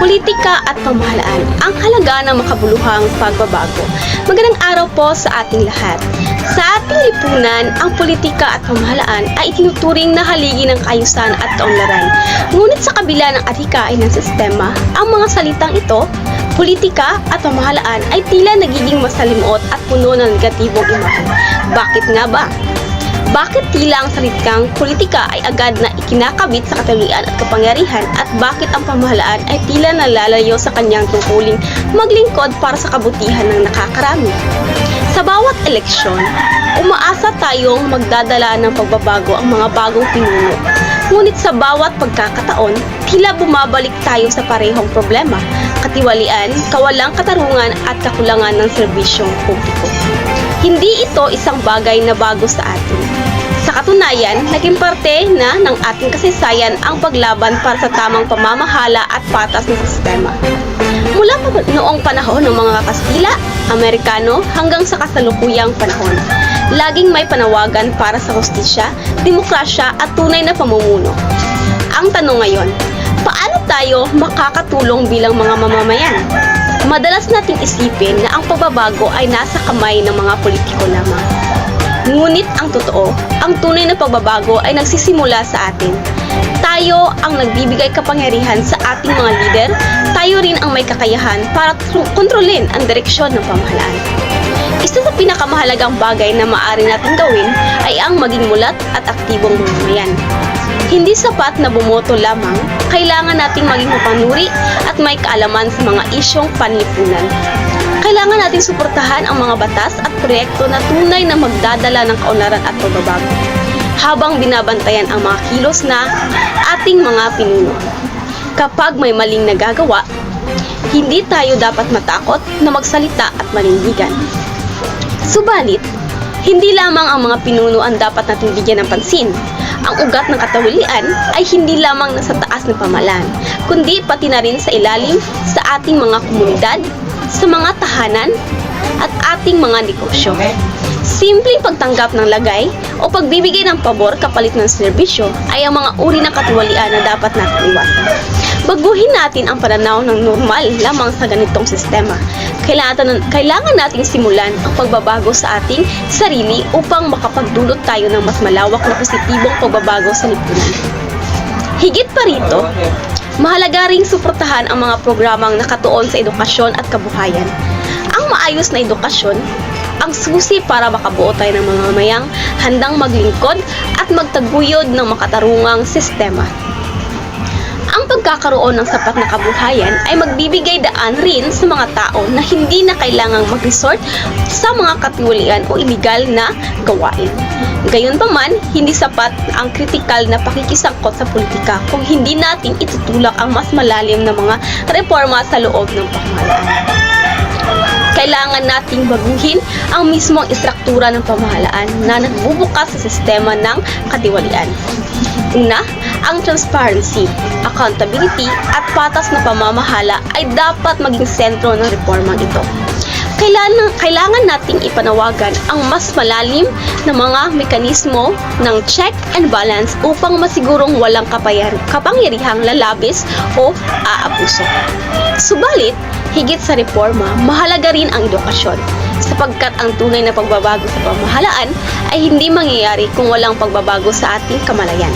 politika at pamahalaan, ang halaga ng makabuluhang pagbabago. Magandang araw po sa ating lahat. Sa ating lipunan, ang politika at pamahalaan ay itinuturing na haligi ng kaayusan at kaunlaran. Ngunit sa kabila ng atikain ng sistema, ang mga salitang ito, politika at pamahalaan ay tila nagiging masalimuot at puno ng negatibong imahe. Bakit nga ba? Bakit tila ang salitang politika ay agad na ikinakabit sa kataluyan at kapangyarihan at bakit ang pamahalaan ay tila nalalayo sa kanyang tungkuling maglingkod para sa kabutihan ng nakakarami? Sa bawat eleksyon, umaasa tayong magdadala ng pagbabago ang mga bagong pinuno. Ngunit sa bawat pagkakataon, tila bumabalik tayo sa parehong problema, katiwalian, kawalang katarungan at kakulangan ng serbisyong publiko. Hindi ito isang bagay na bago sa atin. Sa katunayan, naging parte na ng ating kasaysayan ang paglaban para sa tamang pamamahala at patas ng sistema. Mula pa noong panahon ng mga Kastila, Amerikano hanggang sa kasalukuyang panahon, laging may panawagan para sa hustisya, demokrasya at tunay na pamumuno. Ang tanong ngayon, paano tayo makakatulong bilang mga mamamayan? Madalas nating isipin na ang pagbabago ay nasa kamay ng mga politiko lamang. Ngunit ang totoo, ang tunay na pagbabago ay nagsisimula sa atin. Tayo ang nagbibigay kapangyarihan sa ating mga lider, tayo rin ang may kakayahan para kontrolin ang direksyon ng pamahalaan. Isa sa pinakamahalagang bagay na maaari natin gawin ay ang maging mulat at aktibong mamamayan. Hindi sapat na bumoto lamang, kailangan nating maging mapanuri at may kaalaman sa mga isyong panlipunan. Kailangan nating suportahan ang mga batas at proyekto na tunay na magdadala ng kaunlaran at pagbabago habang binabantayan ang mga kilos na ating mga pinuno. Kapag may maling nagagawa, hindi tayo dapat matakot na magsalita at manindigan. Subalit, hindi lamang ang mga pinuno ang dapat natin bigyan ng pansin. Ang ugat ng katawilian ay hindi lamang nasa taas ng pamalan, kundi pati na rin sa ilalim sa ating mga komunidad, sa mga tahanan, at ating mga negosyo. Simpleng pagtanggap ng lagay o pagbibigay ng pabor kapalit ng serbisyo ay ang mga uri ng katiwalian na dapat natin iwasan. Baguhin natin ang pananaw ng normal lamang sa ganitong sistema. Kailangan, kailangan nating simulan ang pagbabago sa ating sarili upang makapagdulot tayo ng mas malawak na positibong pagbabago sa lipunan. Higit pa rito, mahalaga ring suportahan ang mga programang nakatuon sa edukasyon at kabuhayan. Ang maayos na edukasyon ang susi para makabuo tayo ng mga mamayang handang maglingkod at magtaguyod ng makatarungang sistema. Ang pagkakaroon ng sapat na kabuhayan ay magbibigay daan rin sa mga tao na hindi na kailangang mag-resort sa mga katiwalian o iligal na gawain. Gayunpaman, hindi sapat ang kritikal na pakikisangkot sa politika kung hindi natin itutulak ang mas malalim na mga reforma sa loob ng pamahalaan kailangan nating baguhin ang mismong istruktura ng pamahalaan na nagbubukas sa sistema ng katiwalian. Una, ang transparency, accountability at patas na pamamahala ay dapat maging sentro ng reformang ito. Kailangan, kailangan nating ipanawagan ang mas malalim na mga mekanismo ng check and balance upang masigurong walang kapangyarihang lalabis o aabuso. Subalit, higit sa reforma, mahalaga rin ang edukasyon sapagkat ang tunay na pagbabago sa pamahalaan ay hindi mangyayari kung walang pagbabago sa ating kamalayan.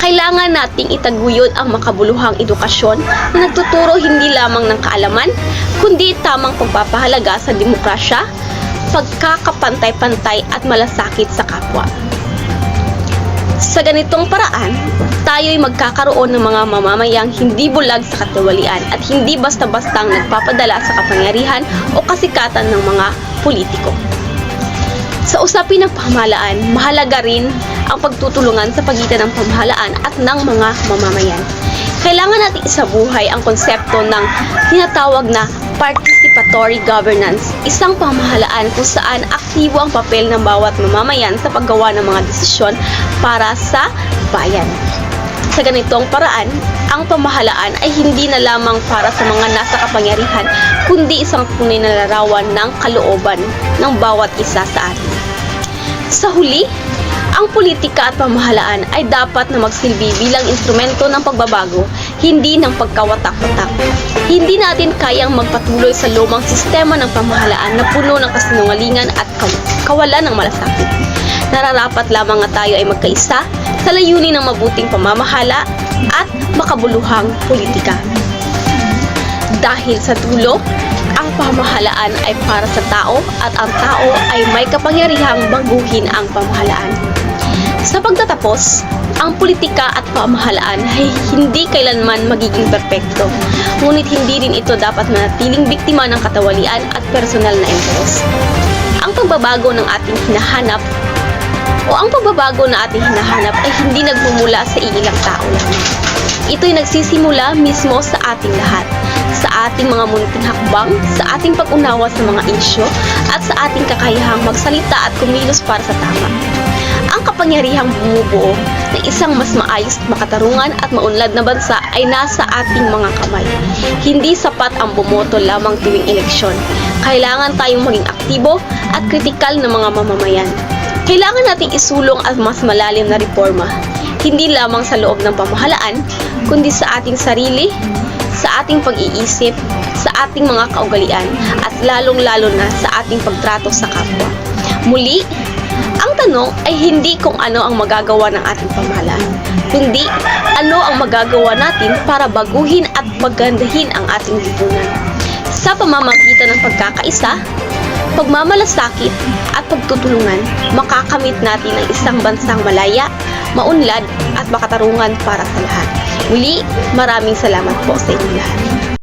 Kailangan nating itaguyod ang makabuluhang edukasyon na nagtuturo hindi lamang ng kaalaman, kundi tamang pagpapahalaga sa demokrasya, pagkakapantay-pantay at malasakit sa kapwa. Sa ganitong paraan, tayo'y magkakaroon ng mga mamamayang hindi bulag sa katiwalian at hindi basta-bastang nagpapadala sa kapangyarihan o kasikatan ng mga politiko. Sa usapin ng pamahalaan, mahalaga rin ang pagtutulungan sa pagitan ng pamahalaan at ng mga mamamayan. Kailangan natin isabuhay ang konsepto ng tinatawag na participatory governance, isang pamahalaan kung saan aktibo ang papel ng bawat mamamayan sa paggawa ng mga desisyon para sa bayan. Sa ganitong paraan, ang pamahalaan ay hindi na lamang para sa mga nasa kapangyarihan, kundi isang tunay na larawan ng kalooban ng bawat isa sa atin. Sa huli, ang politika at pamahalaan ay dapat na magsilbi bilang instrumento ng pagbabago, hindi ng pagkawatak-watak. Hindi natin kayang magpatuloy sa lumang sistema ng pamahalaan na puno ng kasinungalingan at kaw- kawalan ng malasakit. Nararapat lamang nga tayo ay magkaisa sa layunin ng mabuting pamamahala at makabuluhang politika. Dahil sa dulo, ang pamahalaan ay para sa tao at ang tao ay may kapangyarihang baguhin ang pamahalaan. Sa pagtatapos, ang politika at pamahalaan ay hindi kailanman magiging perpekto, ngunit hindi rin ito dapat manatiling biktima ng katawalian at personal na interes. Ang pagbabago ng ating hinahanap o ang pagbabago na ating hinahanap ay hindi nagmumula sa iilang tao lamang. Ito'y nagsisimula mismo sa ating lahat, sa ating mga munting hakbang, sa ating pag-unawa sa mga isyo, at sa ating kakayahang magsalita at kumilos para sa tama. Ang kapangyarihang bumubuo ng isang mas maayos at makatarungan at maunlad na bansa ay nasa ating mga kamay. Hindi sapat ang bumoto lamang tuwing eleksyon. Kailangan tayong maging aktibo at kritikal ng mga mamamayan. Kailangan nating isulong at mas malalim na reforma, hindi lamang sa loob ng pamahalaan, kundi sa ating sarili, sa ating pag-iisip, sa ating mga kaugalian, at lalong-lalo na sa ating pagtrato sa kapwa. Muli, tanong ay hindi kung ano ang magagawa ng ating pamahalaan, kundi ano ang magagawa natin para baguhin at pagandahin ang ating lipunan. Sa pamamagitan ng pagkakaisa, pagmamalasakit at pagtutulungan, makakamit natin ang isang bansang malaya, maunlad at makatarungan para sa lahat. Muli, maraming salamat po sa inyong lahat.